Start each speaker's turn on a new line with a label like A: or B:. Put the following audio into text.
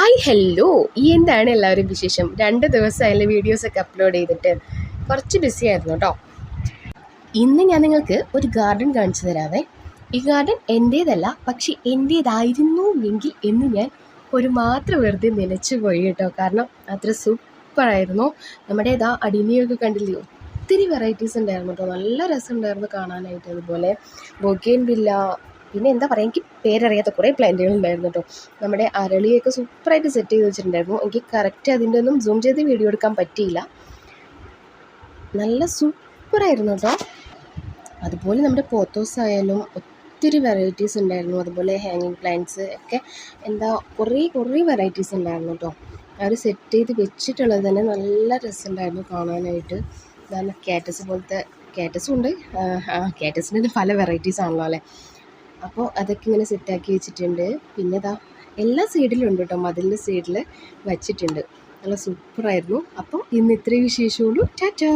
A: Hi hello എന്താണ് എല്ലാവരും വിശേഷം? രണ്ട് ദിവസമായാലും വീഡിയോസൊക്കെ അപ്ലോഡ് ചെയ്തിട്ട് കുറച്ച് ബിസി ആയിരുന്നു കേട്ടോ ഇന്ന് ഞാൻ നിങ്ങൾക്ക് ഒരു ഗാർഡൻ കാണിച്ചു തരാവേ. ഈ ഗാർഡൻ എന്റേതല്ല പക്ഷെ എന്റേതായിരുന്നു എങ്കിൽ എന്ന് ഞാൻ ഒരു മാത്രം വെറുതെ നിലച്ചു പോയി കേട്ടോ കാരണം അത്ര സൂപ്പറായിരുന്നു നമ്മുടെ ഇതാ അടിനിയൊക്കെ കണ്ടില്ലേ ഒത്തിരി വെറൈറ്റീസ് ഉണ്ടായിരുന്നു കേട്ടോ നല്ല രസമുണ്ടായിരുന്നു കാണാനായിട്ട് അതുപോലെ. ബൊഗേൻ വില്ല പിന്നെ എന്താ പറയുക എനിക്ക് പേരറിയാത്ത കുറേ പ്ലാന്റുകൾ ഉണ്ടായിരുന്നു കേട്ടോ. നമ്മുടെ അരളിയൊക്കെ സൂപ്പറായിട്ട് സെറ്റ് ചെയ്ത് വെച്ചിട്ടുണ്ടായിരുന്നു. എനിക്ക് കറക്റ്റ് അതിന്റെ ഒന്നും സൂം ചെയ്ത് വീഡിയോ എടുക്കാൻ പറ്റിയില്ല. നല്ല സൂപ്പറായിരുന്നു കേട്ടോ. അതുപോലെ നമ്മുടെ പോത്തോസ് ആയാലും ഒത്തിരി വെറൈറ്റീസ് ഉണ്ടായിരുന്നു. അതുപോലെ ഹാങ്ങിങ് പ്ലാന്റ്സ് ഒക്കെ എന്താ കുറേ കുറേ വെറൈറ്റീസ് ഉണ്ടായിരുന്നു കേട്ടോ. അവർ സെറ്റ് ചെയ്ത് വെച്ചിട്ടുള്ളത് തന്നെ നല്ല രസമുണ്ടായിരുന്നു കാണാനായിട്ട്. കാരണം കാറ്റസ് പോലത്തെ കാറ്റസും ഉണ്ട്. ആ കാറ്റസിന്റെ പല വെറൈറ്റീസ് ആണല്ലോ അല്ലേ? അപ്പോൾ അതൊക്കെ ഇങ്ങനെ സെറ്റാക്കി വെച്ചിട്ടുണ്ട്. പിന്നെ ഇതാ എല്ലാ സൈഡിലും ഉണ്ട് കേട്ടോ. മതിലിന്റെ സൈഡിൽ വച്ചിട്ടുണ്ട്. നല്ല സൂപ്പറായിരുന്നു അപ്പോൾ ഇന്ന് ഇത്രയും വിശേഷമുള്ളൂ. ടാറ്റാ!